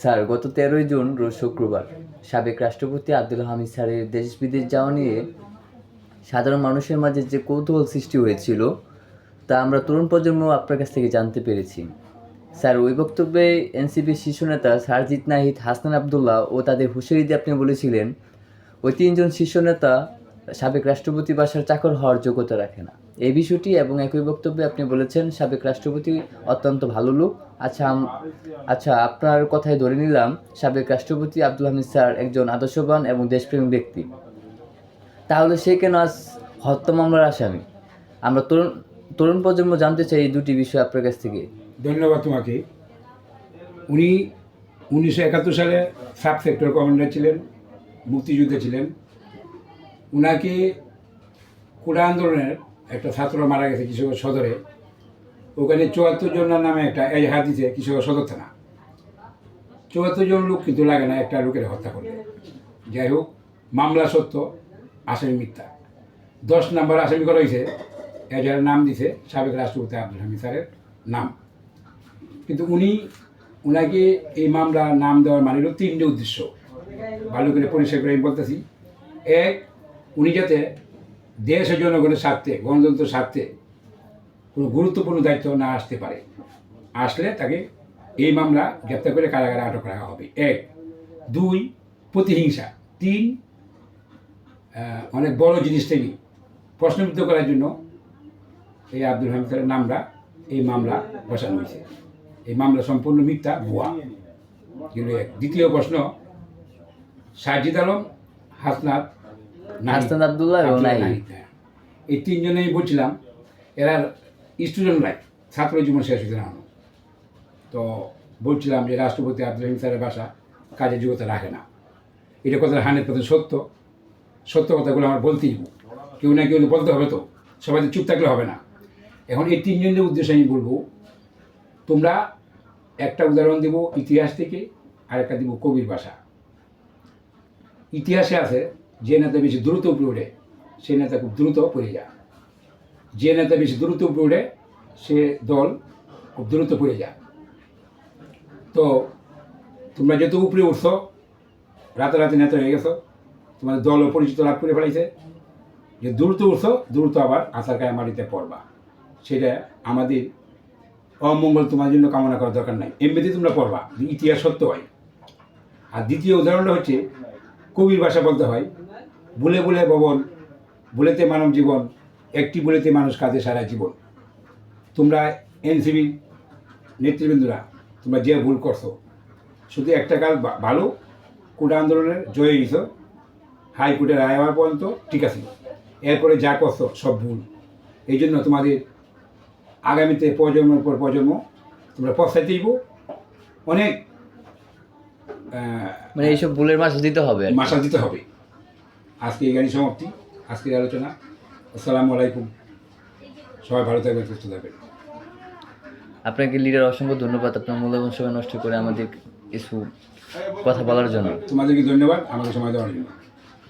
Sir, গত তেরোই June, রোজ শুক্রবার, সাবেক রাষ্ট্রপতি আব্দুল হামিদ স্যারের দেশ বিদেশ যাওয়া নিয়ে সাধারণ মানুষের মাঝে যে কৌতূহল সৃষ্টি হয়েছিল, তা আমরা তরুণ প্রজন্ম আপনার কাছ থেকে জানতে পেরেছি। স্যার, ওই বক্তব্যে এনসিপির শীর্ষ নেতা সারজিৎ নাহিদ হাসনান আবদুল্লাহ ও তাদের হুঁশিয়ারি দিয়ে আপনি বলেছিলেন, ওই তিনজন শীর্ষ নেতা সাবেক রাষ্ট্রপতি বাসার চাকর হওয়ার যোগ্যতা রাখে না। এই বিষয়টি এবং একই বক্তব্যে আপনি বলেছেন, সাবেক রাষ্ট্রপতি অত্যন্ত ভালো লোক। আচ্ছা আচ্ছা আপনার কথাই ধরে নিলাম, সাবেক রাষ্ট্রপতি আব্দুল হামিদ স্যার একজন আদর্শবান এবং দেশপ্রেমী ব্যক্তি। তাহলে সে কেন আজ হত্যা মামলার আসামি? আমরা তরুণ তরুণ প্রজন্ম জানতে চাই এই দুটি বিষয় আপনার কাছ থেকে। ধন্যবাদ তোমাকে। উনি উনিশশো একাত্তর সালে সাব সেক্টর কমান্ডার ছিলেন, মুক্তিযুদ্ধে ছিলেন। উনাকে কোটা আন্দোলনের একটা ছাত্র মারা গেছে কৃষক সদরে। ওখানে চুয়াত্তর জনের নামে একটা এজাহার দিতে কৃষক সদর থানা। চুয়াত্তর জন লোক কিন্তু লাগে না একটা লোকের হত্যা করলে যাই হোক, মামলা সত্য, আসামি মিথ্যা। দশ নাম্বার আসামি করা হয়েছে, এজাহারের নাম দিছে সাবেক রাষ্ট্রপতি আব্দুল হামিদ স্যারের নাম। কিন্তু উনি ওনাকে এই মামলা নাম দেওয়ার মানে তিনটে উদ্দেশ্য। ভালো করে পরিষ্কার করে আমি বলতেছি। এক উনি যাতে দেশ ও জনগণের স্বার্থে, গণতন্ত্রের স্বার্থে কোনো গুরুত্বপূর্ণ দায়িত্ব না আসতে পারে, আসলে তাকে এই মামলা গ্রেপ্তার করে কারাগারে আটক রাখা হবে। এক। দুই, প্রতিহিংসা। তিন অনেক বড় জিনিস থেকে প্রশ্নবিদ্ধ করার জন্য এই আব্দুল হামিদ স্যারের নামটা এই মামলা বসানো হয়েছে। এই মামলা সম্পূর্ণ মিথ্যা, ভুয়া। কিন্তু এক। দ্বিতীয় প্রশ্ন, সাজিদ আলম, হাসনাত হাসনাত আবদুল্লাহ এবং নাহিদ। হ্যাঁ। এই তিনজনেই বলছিলাম এরা স্টুডেন্ট লাইফ ছাত্র জীবন শেষ হতে না তো বলছিলাম যে রাষ্ট্রপতি আব্দুল হামিদ স্যারের বাসা কাজের যোগ্যতা রাখে না। এটা কথা হান্ড্রেড পার্সেন্ট সত্য। সত্য কথাগুলো আমার বলতেই কেউ না কেউ বলতে হবে তো। সবাই চুপ থাকলে হবে না। এখন এই তিনজনের উদ্দেশ্যে আমি বলব তোমরা একটা উদাহরণ দেব ইতিহাস থেকে আর একটা দেব কবির ভাষা ইতিহাসে আছে যে নেতা বেশি দ্রুত উপরে ওঠে সে নেতা খুব দ্রুত পড়ে যায় যে নেতা বেশি দ্রুত উপরে ওঠে সে দল খুব দ্রুত পড়ে যায় তো তোমরা যেহেতু উপরে উঠছো, রাতারাতি নেতা হয়ে গেছো, তোমাদের দল পরিচিত লাভ করে ফেলাইছে যে দ্রুত উঠছো, দ্রুত আবার আসার গায়ে মাটিতে পড়বা। সেটা আমাদের অমঙ্গল তোমার জন্য কামনা করার দরকার নাই। এমনিতে তোমরা পড়বা, ইতিহাস সত্য হয়। আর দ্বিতীয় উদাহরণটা হচ্ছে কবির ভাষা বলতে হয়। বলে বলে ভবন, বলেতে মানব জীবন, একটি বলেতে মানুষ কাঁদে সারা জীবন। তোমরা এনসিবি নেতৃবৃন্দরা, তোমরা যে ভুল করছ, শুধু একটা কাল ভালো কোটা আন্দোলনের জয় গেছ হাইকোর্টের রায় হওয়ার পর্যন্ত ঠিক আছে। এরপরে যা করছ, সব ভুল। এই জন্য তোমাদের আগামীতে প্রজন্মের পর প্রজন্ম তোমরা পশ্চাতেইব অনেক মানে এইসব ভুলের মাসে দিতে হবে। মাসা দিতে হবে। আজকে এই গাড়ি সমাপ্তি আজকের আলোচনা। আসসালামু আলাইকুম। সবাই ভালো থাকবেন সুস্থ থাকবেন। আপনাকে লিডার অসংখ্য ধন্যবাদ। আপনার মূল্যবান সময় নষ্ট করে আমাদের কিছু কথা বলার জন্য। তোমাদেরকে ধন্যবাদ। আমাকে সময় দেওয়ার জন্য।